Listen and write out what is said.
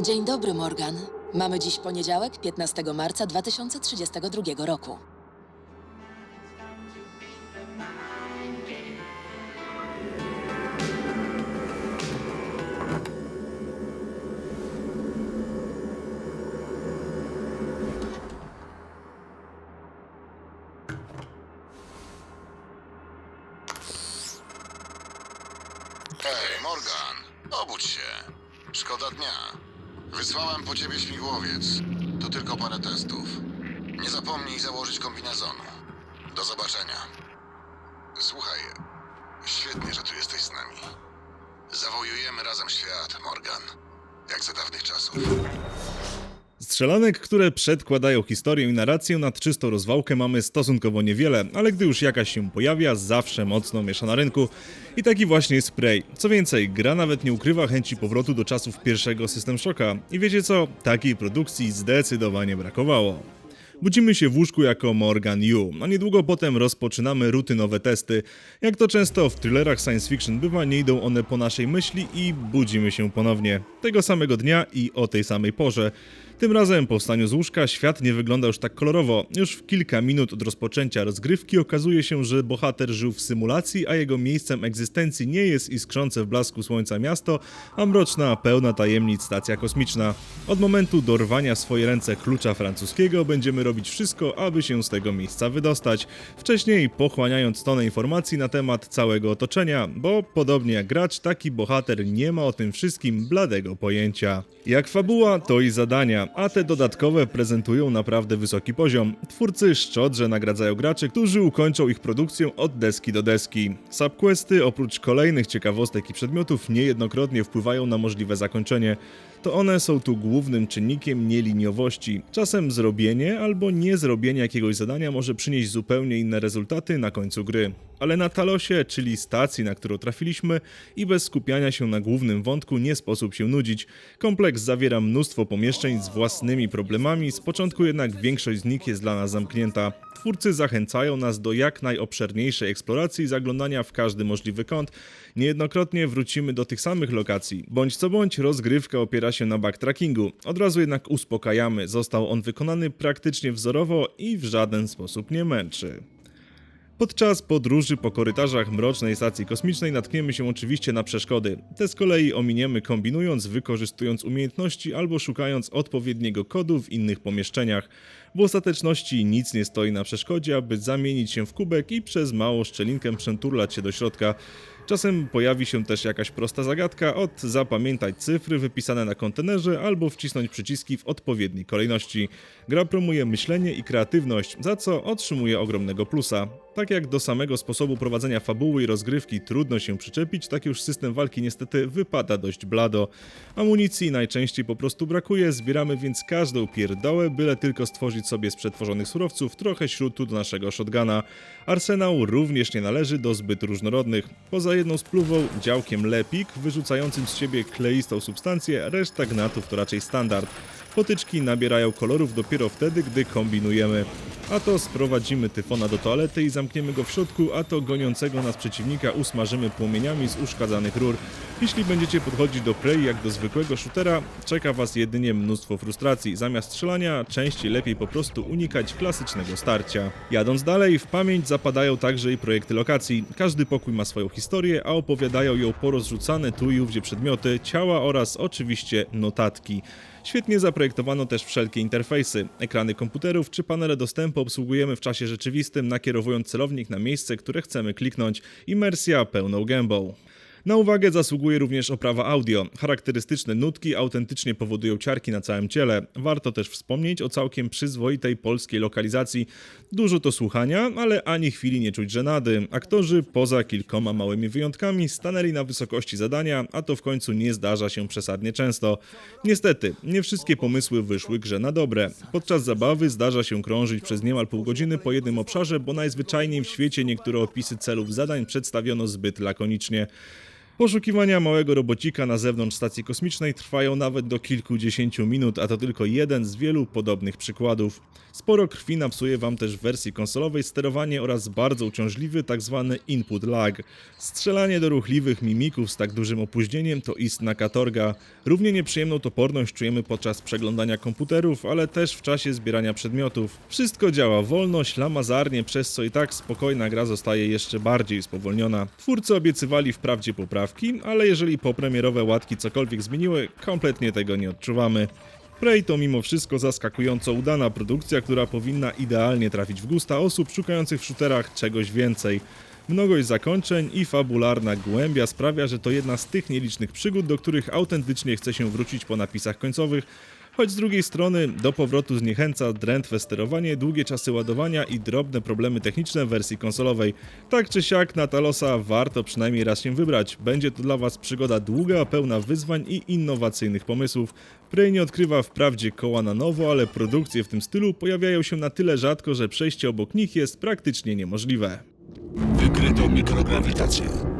Dzień dobry, Morgan. Mamy dziś poniedziałek, 15 marca 2032 roku. Hej, Morgan, obudź się. Szkoda dnia. Wysłałem po ciebie śmigłowiec. To tylko parę testów. Nie zapomnij założyć kombinezonu. Do zobaczenia. Słuchaj, świetnie, że tu jesteś z nami. Zawojujemy razem świat, Morgan. Jak za dawnych czasów. Strzelanek, które przedkładają historię i narrację nad czystą rozwałkę mamy stosunkowo niewiele, ale gdy już jakaś się pojawia, zawsze mocno miesza na rynku. I taki właśnie jest Prey. Co więcej, gra nawet nie ukrywa chęci powrotu do czasów pierwszego System Shocka. I wiecie co? Takiej produkcji zdecydowanie brakowało. Budzimy się w łóżku jako Morgan Yu, a niedługo potem rozpoczynamy rutynowe testy. Jak to często w thrillerach science fiction bywa, nie idą one po naszej myśli i budzimy się ponownie. Tego samego dnia i o tej samej porze. Tym razem po wstaniu z łóżka świat nie wygląda już tak kolorowo. Już w kilka minut od rozpoczęcia rozgrywki okazuje się, że bohater żył w symulacji, a jego miejscem egzystencji nie jest iskrzące w blasku słońca miasto, a mroczna, pełna tajemnic stacja kosmiczna. Od momentu dorwania swoje ręce klucza francuskiego będziemy robić wszystko, aby się z tego miejsca wydostać. Wcześniej pochłaniając tonę informacji na temat całego otoczenia, bo podobnie jak gracz, taki bohater nie ma o tym wszystkim bladego pojęcia. Jak fabuła, to i zadania, a te dodatkowe prezentują naprawdę wysoki poziom. Twórcy szczodrze nagradzają graczy, którzy ukończą ich produkcję od deski do deski. Subquesty, oprócz kolejnych ciekawostek i przedmiotów, niejednokrotnie wpływają na możliwe zakończenie. To one są tu głównym czynnikiem nieliniowości. Czasem zrobienie albo nie zrobienie jakiegoś zadania może przynieść zupełnie inne rezultaty na końcu gry. Ale na Talosie, czyli stacji, na którą trafiliśmy, i bez skupiania się na głównym wątku nie sposób się nudzić. Kompleks zawiera mnóstwo pomieszczeń z własnymi problemami, z początku jednak większość z nich jest dla nas zamknięta. Twórcy zachęcają nas do jak najobszerniejszej eksploracji i zaglądania w każdy możliwy kąt. Niejednokrotnie wrócimy do tych samych lokacji. Bądź co bądź, rozgrywka opiera się na backtrackingu. Od razu jednak uspokajamy, został on wykonany praktycznie wzorowo i w żaden sposób nie męczy. Podczas podróży po korytarzach mrocznej stacji kosmicznej natkniemy się oczywiście na przeszkody. Te z kolei ominiemy kombinując, wykorzystując umiejętności albo szukając odpowiedniego kodu w innych pomieszczeniach. W ostateczności nic nie stoi na przeszkodzie, aby zamienić się w kubek i przez małą szczelinkę przeturlać się do środka. Czasem pojawi się też jakaś prosta zagadka od zapamiętać cyfry wypisane na kontenerze albo wcisnąć przyciski w odpowiedniej kolejności. Gra promuje myślenie i kreatywność, za co otrzymuje ogromnego plusa. Tak jak do samego sposobu prowadzenia fabuły i rozgrywki trudno się przyczepić, tak już system walki niestety wypada dość blado. Amunicji najczęściej po prostu brakuje, zbieramy więc każdą pierdołę, byle tylko stworzyć sobie z przetworzonych surowców trochę śrutu do naszego shotguna. Arsenał również nie należy do zbyt różnorodnych. Poza jedną spluwą, działkiem lepik, wyrzucającym z siebie kleistą substancję, reszta gnatów to raczej standard. Potyczki nabierają kolorów dopiero wtedy, gdy kombinujemy. A to sprowadzimy tyfona do toalety i zamkniemy go w środku, a to goniącego nas przeciwnika usmażymy płomieniami z uszkadzanych rur. Jeśli będziecie podchodzić do Prey jak do zwykłego shootera, czeka was jedynie mnóstwo frustracji. Zamiast strzelania, częściej lepiej po prostu unikać klasycznego starcia. Jadąc dalej, w pamięć zapadają także i projekty lokacji. Każdy pokój ma swoją historię, a opowiadają ją porozrzucane tu i ówdzie przedmioty, ciała oraz oczywiście notatki. Świetnie zaprojektowano też wszelkie interfejsy. Ekrany komputerów czy panele dostępu obsługujemy w czasie rzeczywistym, nakierowując celownik na miejsce, które chcemy kliknąć. Imersja pełną gębą. Na uwagę zasługuje również oprawa audio. Charakterystyczne nutki autentycznie powodują ciarki na całym ciele. Warto też wspomnieć o całkiem przyzwoitej polskiej lokalizacji. Dużo to słuchania, ale ani chwili nie czuć żenady. Aktorzy, poza kilkoma małymi wyjątkami, stanęli na wysokości zadania, a to w końcu nie zdarza się przesadnie często. Niestety, nie wszystkie pomysły wyszły grze na dobre. Podczas zabawy zdarza się krążyć przez niemal pół godziny po jednym obszarze, bo najzwyczajniej w świecie niektóre opisy celów zadań przedstawiono zbyt lakonicznie. Poszukiwania małego robocika na zewnątrz stacji kosmicznej trwają nawet do kilkudziesięciu minut, a to tylko jeden z wielu podobnych przykładów. Sporo krwi napsuje wam też w wersji konsolowej sterowanie oraz bardzo uciążliwy tzw. input lag. Strzelanie do ruchliwych mimików z tak dużym opóźnieniem to istna katorga. Równie nieprzyjemną toporność czujemy podczas przeglądania komputerów, ale też w czasie zbierania przedmiotów. Wszystko działa wolno, ślamazarnie, przez co i tak spokojna gra zostaje jeszcze bardziej spowolniona. Twórcy obiecywali wprawdzie ale jeżeli popremierowe łatki cokolwiek zmieniły, kompletnie tego nie odczuwamy. Prey to mimo wszystko zaskakująco udana produkcja, która powinna idealnie trafić w gusta osób szukających w shooterach czegoś więcej. Mnogość zakończeń i fabularna głębia sprawia, że to jedna z tych nielicznych przygód, do których autentycznie chce się wrócić po napisach końcowych, choć z drugiej strony do powrotu zniechęca drętwe sterowanie, długie czasy ładowania i drobne problemy techniczne w wersji konsolowej. Tak czy siak na Talosa warto przynajmniej raz się wybrać. Będzie to dla Was przygoda długa, pełna wyzwań i innowacyjnych pomysłów. Prey nie odkrywa wprawdzie koła na nowo, ale produkcje w tym stylu pojawiają się na tyle rzadko, że przejście obok nich jest praktycznie niemożliwe. Wykryto mikrograwitację.